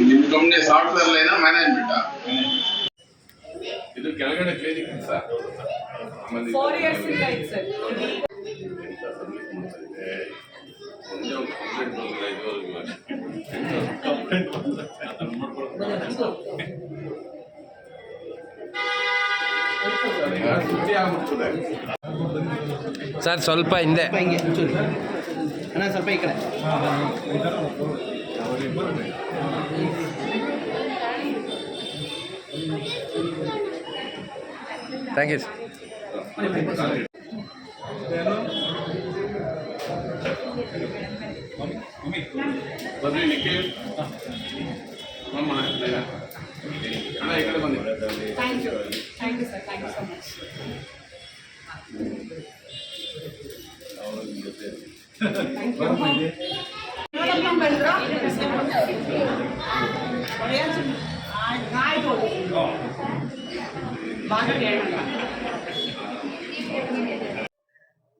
ನಿಮ್ಮ company software ಲೈನಾ ಮ್ಯಾನೇಜ್ಮೆಂಟಾ ಇದು ಕೆಳಗಡೆ ಕ್ಲಿನಿಕ್ ಸರ್ ಆಮೇಲೆ ಫೋರ್ ಇಯರ್ಸ್ ಇಂದ ಇತ್ತು ಸರ್ ಎಂತ ಸರ್ವಿಸ್ ಮಾಡ್ತಾ ಇದೆ ಒಂದೇ ಒಂದು ಕಂಪ್ಲೇಂಟ್ ಬಂದಿಲ್ಲ ಇದುವರೆಗೂ ಕಂಪ್ಲೇಂಟ್ ಅದನ್ನ ನೋಡ್ಕೊಳ್ತಾರೆ ಈಗ ಸುದ್ದಿ ಆಗ್ಬಿಡ್ತದೆ ಸರ್ ಸ್ವಲ್ಪ ಹಿಂದೆ ಹಿಂಗೆ ಒಂಚೂರು ಅಣ್ಣ ಸ್ವಲ್ಪ ಈ ಕಡೆ. ಥ್ಯಾಂಕ್ ಯು ಬದ್ರಿ ನಿಖಿಲ್ ಅಮ್ಮ ಅಣ್ಣ ಈ ಕಡೆ ಬಂದಿದೆ thank you thank you sir thank you so much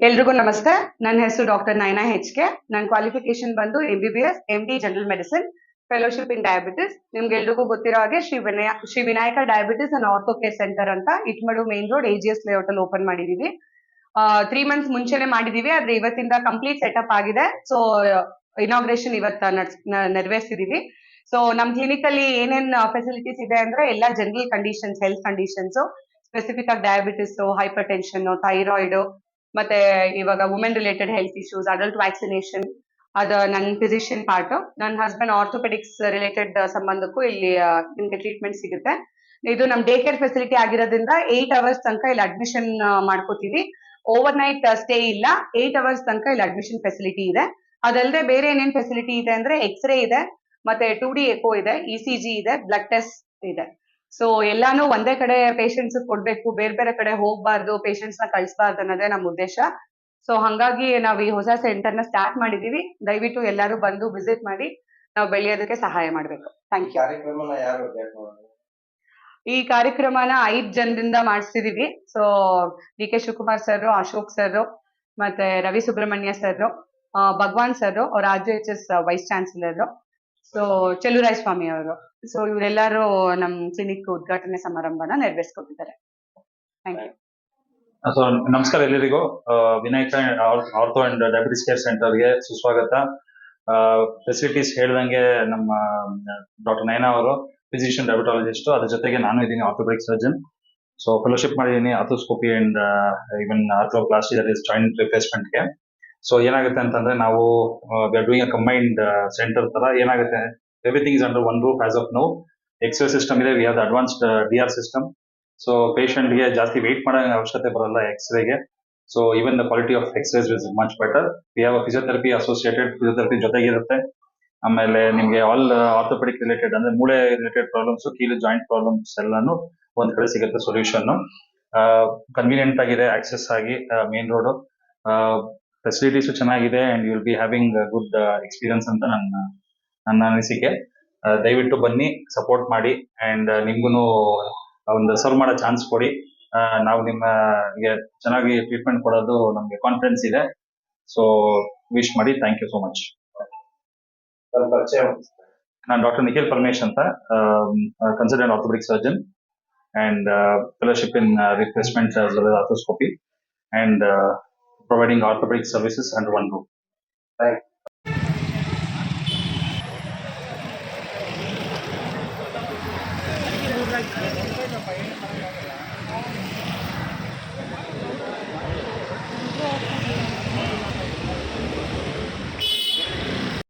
ಎಲ್ರಿಗೂ ನಮಸ್ತೆ. ನನ್ನ ಹೆಸರು ಡಾಕ್ಟರ್ ನಯನಾ ಹೆಚ್ ಕೆ ನನ್ನ ಕ್ವಾಲಿಫಿಕೇಶನ್ ಬಂದು M B B S M D general medicine fellowship in diabetes ನಿಮ್ಗೆ ಎಲ್ರಿಗೂ ಗೊತ್ತಿರೋ ಹಾಗೆ Shri Vinaya Shri Vinayaka diabetes and ortho care centre ಅಂತ Itmadu main road A G S layout ಅಲ್ಲಿ open ಮಾಡಿದೀವಿ. Three months ಮುಂಚೆನೆ ಮಾಡಿದೀವಿ, ಆದ್ರೆ ಇವತ್ತಿಂದ ಕಂಪ್ಲೀಟ್ ಸೆಟಪ್ ಆಗಿದೆ. ಸೊ ಇನಾಗ್ರೇಷನ್ ಇವತ್ತ ನೆರವೇರ್ಸಿದೀವಿ. ಸೊ ನಮ್ ಕ್ಲಿನಿಕ್ ಅಲ್ಲಿ ಏನೇನ್ ಫೆಸಿಲಿಟೀಸ್ ಇದೆ ಅಂದ್ರೆ ಎಲ್ಲ general conditions health conditions specific ಆಗಿ ಡಯಾಬಿಟಿಸ್ ಹೈಪರ್ ಟೆನ್ಷನ್ ಥೈರಾಯ್ಡ್ ಮತ್ತೆ ಇವಾಗ women related health issues adult vaccination ಅದ ನನ್ ಫಿಸಿಷಿಯನ್ ಪಾರ್ಟ್ ನನ್ನ ಹಸ್ಬೆಂಡ್ ಆರ್ಥೋಪೆಡಿಕ್ಸ್ ರಿಲೇಟೆಡ್ ಸಂಬಂಧಕ್ಕೂ ಇಲ್ಲಿ ನಿಮ್ಗೆ ಟ್ರೀಟ್ಮೆಂಟ್ ಸಿಗುತ್ತೆ. ಇದು ನಮ್ ಡೇ ಕೇರ್ ಫೆಸಿಲಿಟಿ ಆಗಿರೋದ್ರಿಂದ ಏಟ್ ಅವರ್ಸ್ ತನಕ ಇಲ್ಲಿ ಅಡ್ಮಿಷನ್ ಮಾಡ್ಕೋತೀವಿ. ಓವರ್ ನೈಟ್ ಸ್ಟೇ ಇಲ್ಲ. ಏಟ್ ಅವರ್ಸ್ ತನಕ ಇಲ್ಲಿ ಅಡ್ಮಿಷನ್ ಫೆಸಿಲಿಟಿ ಇದೆ. ಅದಲ್ಲದೆ ಬೇರೆ ಏನೇನ್ ಫೆಸಿಲಿಟಿ ಇದೆ ಅಂದ್ರೆ ಎಕ್ಸ್ರೇ ಇದೆ. ಮತ್ತೆ ಟೂ ಡಿ ಎಕೋ ಇದೆ ಇ ಸಿ ಜಿ ಇದೆ ಬ್ಲಡ್ ಟೆಸ್ಟ್ ಇದೆ. ಸೊ ಎಲ್ಲಾನು ಒಂದೇ ಕಡೆ ಪೇಷಂಟ್ಸ್ ಕೊಡ್ಬೇಕು ಬೇರೆ ಬೇರೆ ಕಡೆ ಹೋಗ್ಬಾರ್ದು ಪೇಷಂಟ್ಸ್ನ ಕಳ್ಸಬಾರ್ದು ಅನ್ನೋದೇ ನಮ್ಮ ಉದ್ದೇಶ. ಸೊ ಹಂಗಾಗಿ ನಾವು ಈ ಹೊಸ ಸೆಂಟರ್ನ ಸ್ಟಾರ್ಟ್ ಮಾಡಿದೀವಿ. ದಯವಿಟ್ಟು ಎಲ್ಲರೂ ಬಂದು ವಿಸಿಟ್ ಮಾಡಿ ನಾವು ಬೆಳೆಯೋದಕ್ಕೆ ಸಹಾಯ ಮಾಡಬೇಕು. ಥ್ಯಾಂಕ್ ಯು ಈ ಕಾರ್ಯಕ್ರಮನ ಐದ್ ಜನರಿಂದ ಮಾಡಿಸ್ತಿದೀವಿ so D K Shivakumar sir Ashok sir ಮತ್ತೆ ರವಿ ಸುಬ್ರಹ್ಮಣ್ಯ ಸರ್ ಭಗವಾನ್ ಸರ್ ಅವ್ರ Raju H S vice chancellor. So Cheluvaraya Swamy ಅವರು. ಸೊ ಇವರೆಲ್ಲರೂ ನಮ್ ಕ್ಲಿನಿಕ್ ಉದ್ಘಾಟನೆ ಸಮಾರಂಭನ ನೆರವೇರಿಸ್ಕೊಟ್ಟಿದ್ದಾರೆ ಸೊ ನಮಸ್ಕಾರ ಎಲ್ಲರಿಗೂ. ಆ, Vinayaka ortho and diabetes care ಸೆಂಟರ್ಗೆ ಸುಸ್ವಾಗತ. ಫೆಸಿಲಿಟೀಸ್ ಹೇಳ್ದಂಗೆ ನಮ್ಮ ಡಾಕ್ಟರ್ ನಯನಾ ಅವರು ಫಿಸಿಷಿಯನ್ ಡಯಾಬಿಟಾಲಜಿಸ್ಟ್ ಅದ್ರ ಜೊತೆಗೆ ನಾನು ಇದ್ದೀನಿ ಆರ್ಥೋಪೆಡಿಕ್ ಸರ್ಜನ್ ಸೊ ಫೆಲೋಶಿಪ್ ಮಾಡಿದ್ದೀನಿ arthroscopy and even arthroplasty joint joint ರಿಪ್ಲೇಸ್ಮೆಂಟ್ಗೆ so ಏನಾಗುತ್ತೆ ಅಂತಂದ್ರೆ ನಾವು ಡೂಯಿಂಗ್ ಅ ಕಂಬೈನ್ಡ್ ಸೆಂಟರ್ ತರ ಏನಾಗುತ್ತೆ everything is under one roof as of now x-ray system ಇದೆ we have advanced D R system so ಗೆ ಜಾಸ್ತಿ wait ಮಾಡೋ ಅವಶ್ಯಕತೆ ಬರಲ್ಲ ಎಕ್ಸ್ರೇಗೆ so even the quality of x-rays is much better we have physiotherapy associated physiotherapy ಜೊತೆಗಿರುತ್ತೆ. ಆಮೇಲೆ ನಿಮಗೆ all orthopedic related ಅಂದ್ರೆ ಮೂಳೆ ರಿಲೇಟೆಡ್ ಪ್ರಾಬ್ಲಮ್ಸ್ ಕೀಲು ಜಾಯಿಂಟ್ ಪ್ರಾಬ್ಲಮ್ಸ್ ಎಲ್ಲಾನು ಒಂದ್ ಕಡೆ ಸಿಗುತ್ತೆ ಸೊಲ್ಯೂಷನ್ ಕನ್ವೀನಿಯಂಟ್ ಆಗಿದೆ ಆಕ್ಸೆಸ್ ಆಗಿ ಮೇನ್ ರೋಡ್ ಫೆಸಿಲಿಟೀಸ್ ಚೆನ್ನಾಗಿದೆ and you will be having good experience ಅಂತ ನನ್ನ ನನ್ನ ಅನಿಸಿಕೆ. ದಯವಿಟ್ಟು ಬನ್ನಿ ಸಪೋರ್ಟ್ ಮಾಡಿ ಅಂಡ್ ನಿಮ್ಗೂ ಒಂದು ಸರ್ವ್ ಮಾಡೋ ಚಾನ್ಸ್ ಕೊಡಿ. ನಾವು ನಿಮಗೆ ಚೆನ್ನಾಗಿ ಟ್ರೀಟ್ಮೆಂಟ್ ಕೊಡೋದು ನಮಗೆ ಕಾನ್ಫಿಡೆನ್ಸ್ ಇದೆ. ಸೊ ವಿಶ್ ಮಾಡಿ ಥ್ಯಾಂಕ್ ಯು ಸೋ ಮಚ್ ನಾನು ಡಾಕ್ಟರ್ ನಿಖಿಲ್ ಪರಮೇಶ್ ಅಂತ consultant orthopedic surgeon and fellowship in replacement arthroscopy and providing orthopedic services under one room thank